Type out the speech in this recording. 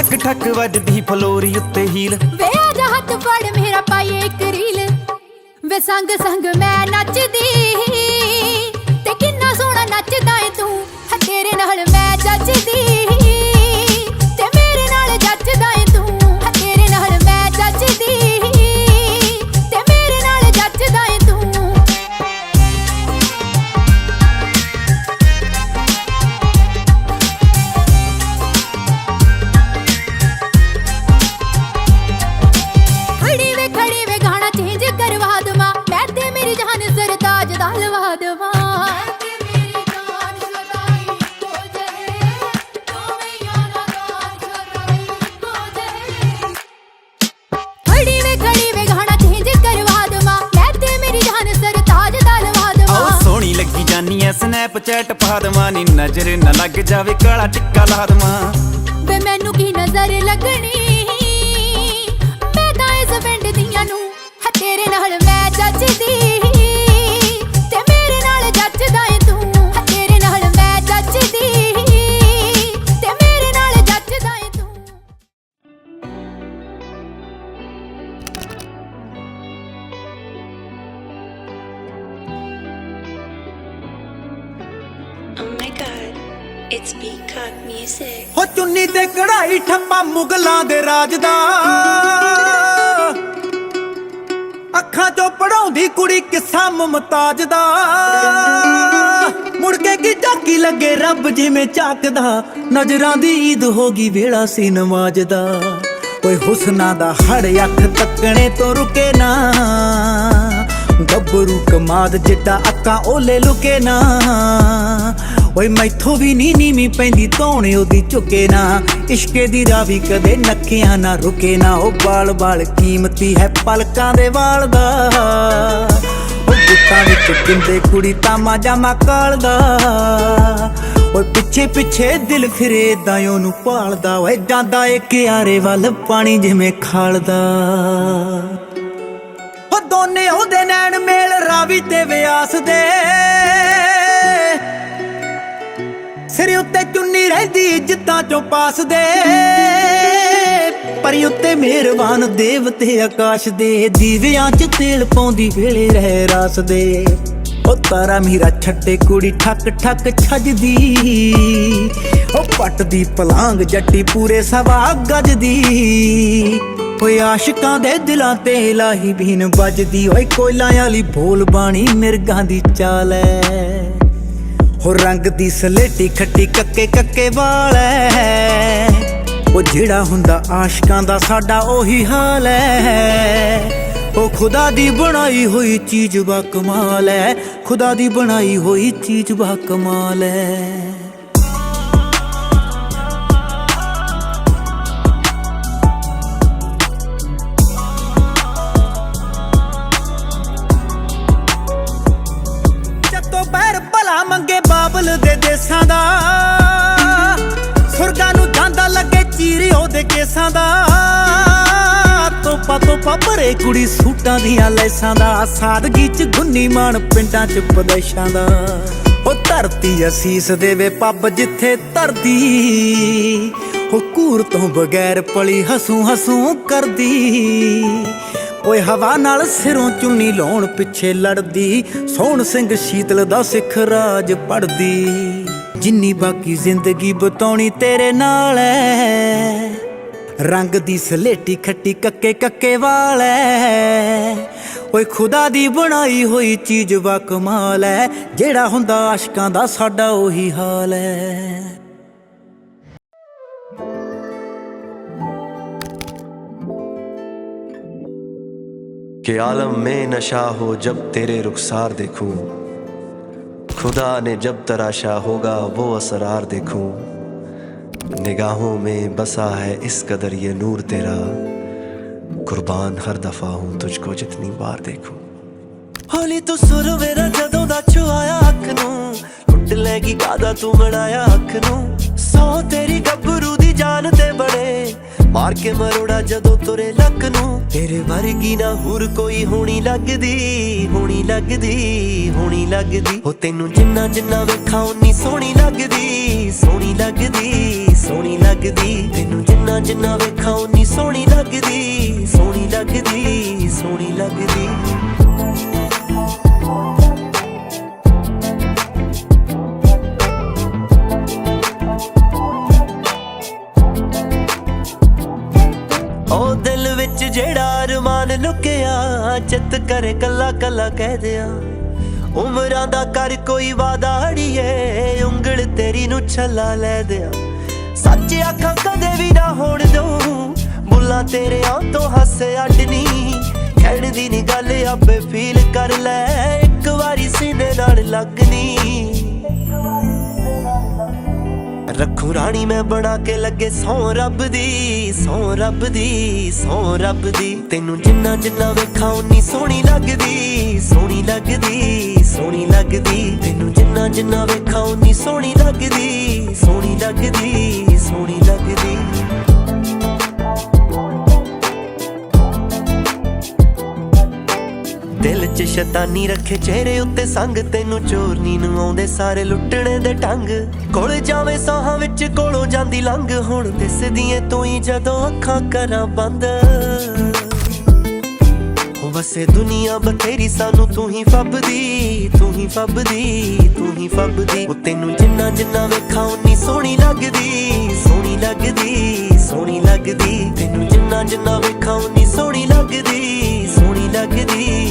ਠੱਕ ਠੱਕ ਵੱਜਦੀ ਫਲੋਰੀ ਉੱਤੇ ਹੀਲ। ਵੇ ਆ ਜਾ ਹੱਥ ਫੜ, ਮੇਰਾ ਪਾਈਏ ਇੱਕ ਰੀਲ। ਵੇ ਸੰਗ ਸੰਗ ਮੈਂ ਨੱਚਦੀ। ਸੋਹਣੀ ਜਾਨੀ ਐ ਸਨੈਪਚੈਟ ਪਾ ਦਵਾਂ ਨੀ ਨਜ਼ਰ ਨਾ ਲੱਗ ਜਾਵੇ, ਕਾਲਾ ਟਿੱਕਾ ਲਾ ਦਵਾਂ। ਵੇ ਮੈਨੂੰ ਕੀ ਨਜ਼ਰ ਲੱਗਣੀ ਹੋ ਚੁੰਨੀ ਤੇ ਕਢਾਈ ਠੱਪਾ ਮੁਗਲਾਂ ਦੇ ਰਾਜ ਦਾ। ਅੱਖਾਂ ਚੋਂ ਪੜਾਉਂਦੀ ਕੁੜੀ ਕਿੱਸਾ ਮੁਮਤਾਜ ਦਾ। ਮੁੜ ਕੇ ਕੀ ਝਾਕੀ ਲੱਗੇ ਰੱਬ ਜਿਵੇਂ ਝਾਕਦਾ ਨਜ਼ਰਾਂ ਦੀ ਈਦ ਹੋ ਗਈ ਵੇਲਾ ਸੀ ਨਮਾਜ਼ ਦਾ। ਓਏ ਹੁਸਨਾ ਦਾ ਹੜ ਅੱਖ ਤੱਕਣੇ ਤੋਂ ਰੁਕੇ ਨਾ। ਗੱਭਰੂ ਕਮਾਦ ਜਿੱਡਾ ਅੱਖਾਂ ਓਲੇ ਲੁਕੇ ਨਾ। ਓਏ ਮੈਥੋਂ ਵੀ ਨੀ ਨੀਵੀਂ ਪੈਂਦੀ, ਧੌਣੇ ਉਹਦੀ ਝੁਕੇ ਨਾ। ਇਸ਼ਕੇ ਦੀ ਰਾਵੀ ਕਦੇ ਨੱਕਿਆਂ ਨਾ, ਰੁਕੇ ਨਾ। ਉਹ ਬਾਲ ਬਾਲ ਕੀਮਤੀ ਹੈ ਪਲਕਾਂ ਦੇ ਵਾਲ ਦਾ। ਉਹ ਗੁੱਟਾਂ ਵਿੱਚ ਕਿੰਦੇ ਕੁੜੀ ਤਾਮਾ ਜਾਮਾ ਕਾਲਦਾ ਓਏ ਪਿੱਛੇ ਪਿੱਛੇ ਦਿਲ ਫਿਰੇ ਦਾ ਉਹਨੂੰ ਪਾਲਦਾ ਓਏ ਜਾਂਦਾ ਏ ਕਿਆਰੇ ਵੱਲ ਪਾਣੀ ਜਿਵੇਂ ਖਾਲਦਾ ਉਹ ਦੋਨੇ ਉਹਦੇ ਨੈਣ ਮੇਲ ਰਾਵੀ ਤੇ ਵਿਆਸ ਦੇ। ਚੁੰਨੀ ਰਹਿੰਦੀ ਇੱਜ਼ਤਾਂ ਚੋਂ ਪਾਸ ਦੇ। ਪਰੀ ਉੱਤੇ ਮਿਹਰਬਾਨ ਦੇਵਤੇ ਆਕਾਸ਼ ਦੇ। ਦੀਵਿਆਂ 'ਚ ਤੇਲ ਪਾਉਂਦੀ ਵੇਲੇ ਰਹਿ ਰਾਸ ਦੇ। ਉਹ ਤਾਰਾ ਮੀਰਾ ਛੱਟੇ ਕੁੜੀ ਠੱਕ ਠੱਕ ਛੱਜਦੀ। ਉਹ ਪੱਟ ਦੀ ਪਲਾਂਗ ਜੱਟੀ ਪੂਰੇ ਸਵਾ ਗੱਜਦੀ। ਓਏ ਆਸ਼ਿਕਾਂ ਦੇ ਦਿਲਾਂ ਤੇ ਲਾਹੀ ਬੀਨ ਵੱਜਦੀ। ਓਏ ਕੋਇਲਾਂ ਵਾਲੀ ਬੋਲ ਬਾਣੀ ਮਿਰਗਾਂ ਦੀ ਚਾਲ ਐ। ਹੋ ਰੰਗ ਦੀ ਸਲੇਟੀ ਖੱਟੀ ਕੱਕੇ ਕੱਕੇ ਵਾਲ ਐ। ਉਹ ਜਿਹੜਾ ਹੁੰਦਾ ਆਸ਼ਕਾਂ ਦਾ ਸਾਡਾ ਉਹੀ ਹਾਲ ਹੈ ਉਹ ਖੁਦਾ ਦੀ ਬਣਾਈ ਹੋਈ ਚੀਜ਼ ਬਾ ਕਮਾਲ ਐ। ਖੁਦਾ ਦੀ ਬਣਾਈ ਹੋਈ ਚੀਜ਼ ਬਾ ਕਮਾਲ ਐ। ਦੇ ਦਾ। ਸੁਰਗਾਂ ਨੂੰ ਜਾਂਦਾ ਲੱਗੇ ਚੀਰੇ ਉਹਦੇ ਕੇਸਾਂ ਦਾ। ਤੋਪਾ ਤੋਪਾ ਭਰੇ ਕੁੜੀ ਸੂਟਾਂ ਦੀਆਂ ਲੈਸਾਂ ਦਾ। ਸਾਦਗੀ ਚ ਗੁੰਨੀ ਮਾਣ ਪਿੰਡਾਂ ਚ ਪਦੇਸ਼ਾਂ ਦਾ। ਉਹ ਧਰਤੀ ਅਸੀਸ ਦੇਵੇ ਪੱਬ ਜਿੱਥੇ ਧਰਦੀ। ਉਹ ਕੂਰ ਤੋਂ ਬਗੈਰ ਪਲੀ ਹਸੂ ਹਸੂ ਕਰਦੀ। ਓਏ ਹਵਾ ਨਾਲ ਸਿਰੋਂ ਚੁੰਨੀ ਲਾਉਣ ਪਿੱਛੇ ਲੜਦੀ। ਸੋਹਣ ਸਿੰਘ ਸ਼ੀਤਲ ਦਾ ਸਿੱਖ ਰਾਜ ਪੜਦੀ ਜਿੰਨੀ ਬਾਕੀ ਜ਼ਿੰਦਗੀ ਬਤਾਉਣੀ ਤੇਰੇ ਨਾਲ ਐ ਰੰਗ ਦੀ ਸਲੇਟੀ ਖੱਟੀ ਕੱਕੇ ਕੱਕੇ ਵਾਲ ਐ ਓਏ ਖੁਦਾ ਦੀ ਬਣਾਈ ਹੋਈ ਚੀਜ਼ ਵਾ ਕਮਾਲ ਐ ਜਿਹੜਾ ਹੁੰਦਾ ਆਸ਼ਕਾਂ ਦਾ ਸਾਡਾ ਉਹੀ ਹਾਲ ਐ कि आलम में नशा हो जब तेरे रुखसार देखूं खुदा ने जब तराशा होगा वो असरार देखूं निगाहों में बसा है इस कदर ये नूर तेरा कुर्बान हर दफा हूं तुझको जितनी बार देखूं ਹੋਲੀ ਤੂੰ ਸੁਰ ਮੇਰਾ ਜਦੋਂ ਦਾ ਛੁਆਇਆ ਅੱਖ ਨੂੰ ਲੁੱਟ ਲੈਗੀ ਕਾਦਾ ਤੂੰ ਮੜਾਇਆ ਅੱਖ ਨੂੰ ਸੌ ਤੇਰੀ ਗੱਭਰੂ ਦੀ ਜਾਨ ਤੇ ਬੜੇ ਮਾਰ ਕੇ ਮਰੋੜਾ ਜਦੋਂ ਤੁਰੇ ਲੱਕ ਨੂੰ ਤੇਰੇ ਵਰਗੀ ਨਾ ਹੋਰ ਕੋਈ ਹੋਣੀ ਲੱਗਦੀ ਹੋਣੀ ਲੱਗਦੀ ਹੋਣੀ ਲੱਗਦੀ। ਹੋ ਤੈਨੂੰ ਜਿੰਨਾ ਜਿੰਨਾ ਵੇਖਾਂ ਉਨੀ ਸੋਹਣੀ ਲੱਗਦੀ ਸੋਹਣੀ ਲੱਗਦੀ ਸੋਹਣੀ ਲੱਗਦੀ। ਤੈਨੂੰ ਜਿੰਨਾ ਜਿੰਨਾ ਜਿੰਨਾ ਵੇਖਾਂ ਉਨੀ ਸੋਹਣੀ ਲੱਗਦੀ ਸੋਹਣੀ ਲੱਗਦੀ ਸੋਹਣੀ ਲੱਗਦੀ। ਜਿਹੜਾ ਲੁਕਿਆ ਚਿੱਤ ਕਰੇ ਕੱਲਾ ਕੱਲਾ ਕਹਿ ਦਿਆਂ। ਉਮਰਾਂ ਦਾ ਕਰ ਕੋਈ ਵਾਦਾ ਅੜੀਏ, ਉਂਗਲ ਤੇਰੀ ਨੂੰ ਛੱਲਾ ਲੈ ਦਿਆਂ। ਸੱਚ ਅੱਖਾਂ ਕਦੇ ਵੀ ਨਾ ਹੋਣ ਦਊ ਬੁੱਲਾਂ ਤੇਰੇ ਆਂ ਤੋਂ ਹੱਸੇ ਅੱਡਨੀ। ਕਹਿਣ ਦੀ ਨੀ ਗੱਲ ਆਪੇ ਫੀਲ ਕਰ ਲੈ, ਇੱਕ ਵਾਰੀ ਸੀਨੇ ਨਾਲ ਲੱਗਨੀ। ਰੱਖੂ ਰਾਣੀ ਮੈਂ ਬਣਾ ਕੇ ਲੱਗੇ ਸੌ ਰੱਬ ਦੀ, ਸੌ ਰੱਬ ਦੀ, ਸੌ ਰੱਬ ਦੀ। ਤੈਨੂੰ ਜਿੰਨਾ ਜਿੰਨਾ ਵੇਖਾਂ ਉਨੀ ਸੋਹਣੀ ਲੱਗਦੀ ਸੋਹਣੀ ਲੱਗਦੀ ਸੋਹਣੀ ਲੱਗਦੀ। ਤੈਨੂੰ ਜਿੰਨਾ ਜਿੰਨਾ ਵੇਖਾਂ ਉਨੀ ਸੋਹਣੀ ਲੱਗਦੀ ਸੋਹਣੀ ਲੱਗਦੀ, ਸੋਹਣੀ ਸ਼ੈਤਾਨੀ ਰੱਖੇ ਚਿਹਰੇ ਉੱਤੇ ਸੰਗ, ਤੈਨੂੰ ਚੋਰਨੀ ਨੂੰ ਆਉਂਦੇ ਸਾਰੇ ਲੁੱਟਣੇ ਦੇ ਢੰਗ। ਕੋਲ ਜਾਵੇਂ ਸਾਹਾਂ ਵਿੱਚ, ਕੋਲੋਂ ਜਾਂਦੀ ਲੰਘ। ਹੁਣ ਦਿਸਦੀਆਂ ਤੂੰ ਹੀ ਜਦੋਂ ਅੱਖਾਂ ਕਰਾਂ ਬੰਦ। ਹੋ ਵਸੇ ਦੁਨੀਆ ਬਥੇਰੀ, ਸਾਨੂੰ ਤੂੰ ਹੀ ਫੱਬਦੀ, ਤੂੰ ਹੀ ਫੱਬਦੀ, ਤੂੰ ਹੀ ਫੱਬਦੀ। ਉਹ ਤੈਨੂੰ ਜਿੰਨਾ ਜਿੰਨਾ ਵੇਖਾਂ, ਉਨੀ ਸੋਹਣੀ ਲੱਗਦੀ ਸੋਹਣੀ ਲੱਗਦੀ ਸੋਹਣੀ ਲੱਗਦੀ। ਤੈਨੂੰ ਜਿੰਨਾ ਜਿੰਨਾ ਵੇਖਾਂ, ਉਨੀ ਸੋਹਣੀ ਲੱਗਦੀ ਸੋਹਣੀ ਲੱਗਦੀ।